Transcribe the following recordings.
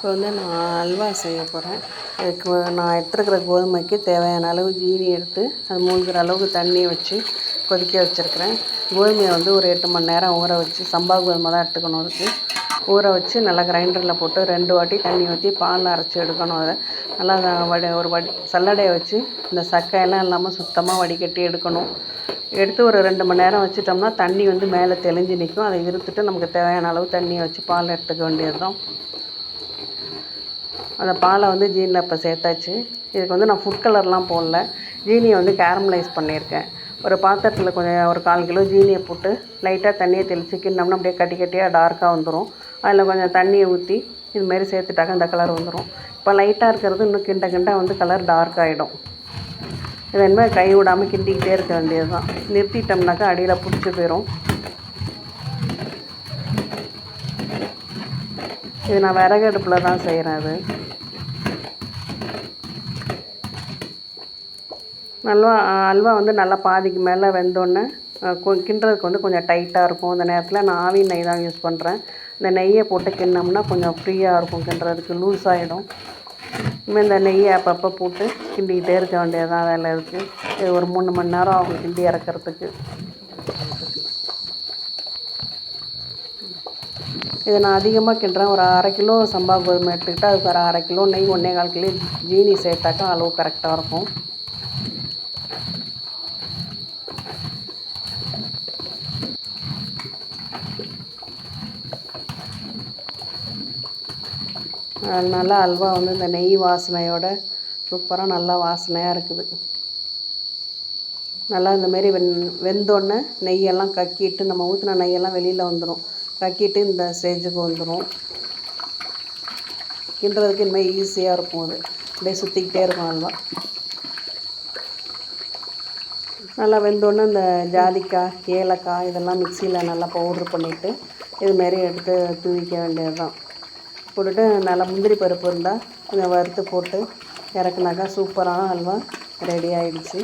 இப்போ வந்து நான் அல்வா செய்ய போகிறேன் அதுக்கு நான் எடுத்துருக்கிற கோதுமைக்கு தேவையான அளவு ஜீனி எடுத்து அது மூழ்கிற அளவுக்கு தண்ணி வச்சு கொதிக்க வச்சுருக்கிறேன். கோதுமையை வந்து ஒரு எட்டு மணி நேரம் ஊற வச்சு சம்பா கோதுமை தான் எடுத்துக்கணும் அதுக்கு. ஊற வச்சு நல்லா கிரைண்டரில் போட்டு ரெண்டு வாட்டி தண்ணி ஊற்றி பால் அரைச்சி எடுக்கணும் அதை. நல்லா வடி ஒரு வடி சல்லடையை வச்சு இந்த சக்கையெல்லாம் இல்லாமல் சுத்தமாக வடிகட்டி எடுக்கணும். எடுத்து ஒரு ரெண்டு மணி நேரம் வச்சுட்டோம்னா தண்ணி வந்து மேலே தெளிஞ்சு நிற்கும். அதை இருத்துட்டு நமக்கு தேவையான அளவு தண்ணியை வச்சு பால் எடுத்துக்க வேண்டியது தான் அந்த பாலை வந்து ஜீனில் இப்போ சேர்த்தாச்சு. இதுக்கு வந்து நான் ஃபுட் கலர்லாம் போடல. ஜீனியை வந்து கேரமலைஸ் பண்ணியிருக்கேன். ஒரு பாத்திரத்தில் கொஞ்சம் ஒரு கால் கிலோ ஜீனியை போட்டு லைட்டாக தண்ணியை தெளித்து கிண்ணம்னா அப்படியே கட்டி கட்டியாக டார்க்காக வந்துடும் அதில் கொஞ்சம் தண்ணியை ஊற்றி இதுமாரி சேர்த்துட்டாக்க அந்த கலர் வந்துடும் இப்போ லைட்டாக இருக்கிறது இன்னும் கிண்ட கிண்ட வந்து கலர் டார்க் ஆகிடும் இது என்ன கை விடாமல் கிண்டிக்கிட்டே இருக்க வேண்டியது தான் நிறுத்திட்டோம்னாக்கா அடியில் பிடிச்சி போயிடும் இது நான் விறகு அடுப்பில் தான் செய்கிறேன் அது. அல்வா அல்வா வந்து நல்லா பாதிக்கு மேலே வெந்தோடனே கிண்டுறதுக்கு வந்து கொஞ்சம் டைட்டாக இருக்கும் அந்த நேரத்தில். நான் ஆவி நெய் தான் யூஸ் பண்ணுறேன் இந்த நெய்யை போட்டு கிண்ணோம்னா கொஞ்சம் ஃப்ரீயாக இருக்கும் கிண்டுறதுக்கு லூஸ் ஆகிடும் இனிமேல் இந்த நெய்யை அப்பப்போ போட்டு கிண்டிக்கிட்டே இருக்க வேண்டியதான் வேலை இருக்குது இது ஒரு மூணு மணி நேரம் ஆகும் கிண்டி இறக்கிறதுக்கு. இதை நான் அதிகமாக கிண்டுறேன். ஒரு அரை கிலோ சம்பா கோதுமை எடுத்துக்கிட்டால் அதுக்கு ஒரு அரை கிலோ நெய் ஒன்றே கால் கிலோ ஜீனி சேர்த்தாக்கா அளவு கரெக்டாக இருக்கும். நல்லா அல்வா வந்து இந்த நெய் வாசனையோட சூப்பராக நல்லா வாசனையாக இருக்குது. நல்லா இந்தமாரி வெந் வெந்தோடனே நெய்யெல்லாம் கக்கிட்டு நம்ம ஊற்றின நெய்யெல்லாம் வெளியில் வந்துடும் கக்கிட்டு இந்த ஸ்டேஜுக்கு வந்துடும் கிண்டுறதுக்கு இனிமேல் ஈஸியாக இருக்கும் அது. அப்படியே சுற்றிக்கிட்டே இருக்கும் அல்வா. நல்லா வெந்தோடனே இந்த ஜாதிக்காய் ஏலக்காய் இதெல்லாம் மிக்சியில் நல்லா பவுட்ரு பண்ணிவிட்டு இதுமாரி எடுத்து தூவிக்க வேண்டியது தான் போட்டுட்டு நல்லா முந்திரி பருப்பு இருந்தால் கொஞ்சம் வறுத்து போட்டு இறக்குனாக்கா சூப்பரான அல்வா ரெடி ஆகிடுச்சு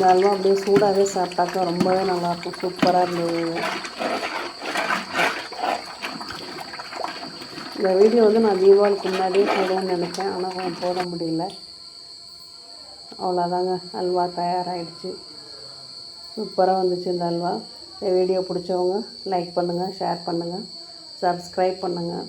இந்த அல்வா அப்படியே சூடாகவே சாப்பிட்டாக்கா ரொம்பவே நல்லாயிருக்கும். சூப்பராக இருந்தது. இந்த வீடியோ வந்து நான் தீபாவளிக்கு முன்னாடியே போடுவேன்னு நினச்சேன் ஆனால் கொஞ்சம் போட முடியல. அவ்வளோதாங்க அல்வா தயாராகிடுச்சு சூப்பராக வந்துச்சு இந்த அல்வா. இந்த வீடியோ பிடிச்சவங்க லைக் பண்ணுங்கள் ஷேர் பண்ணுங்கள் சப்ஸ்கிரைப் பண்ணுங்கள்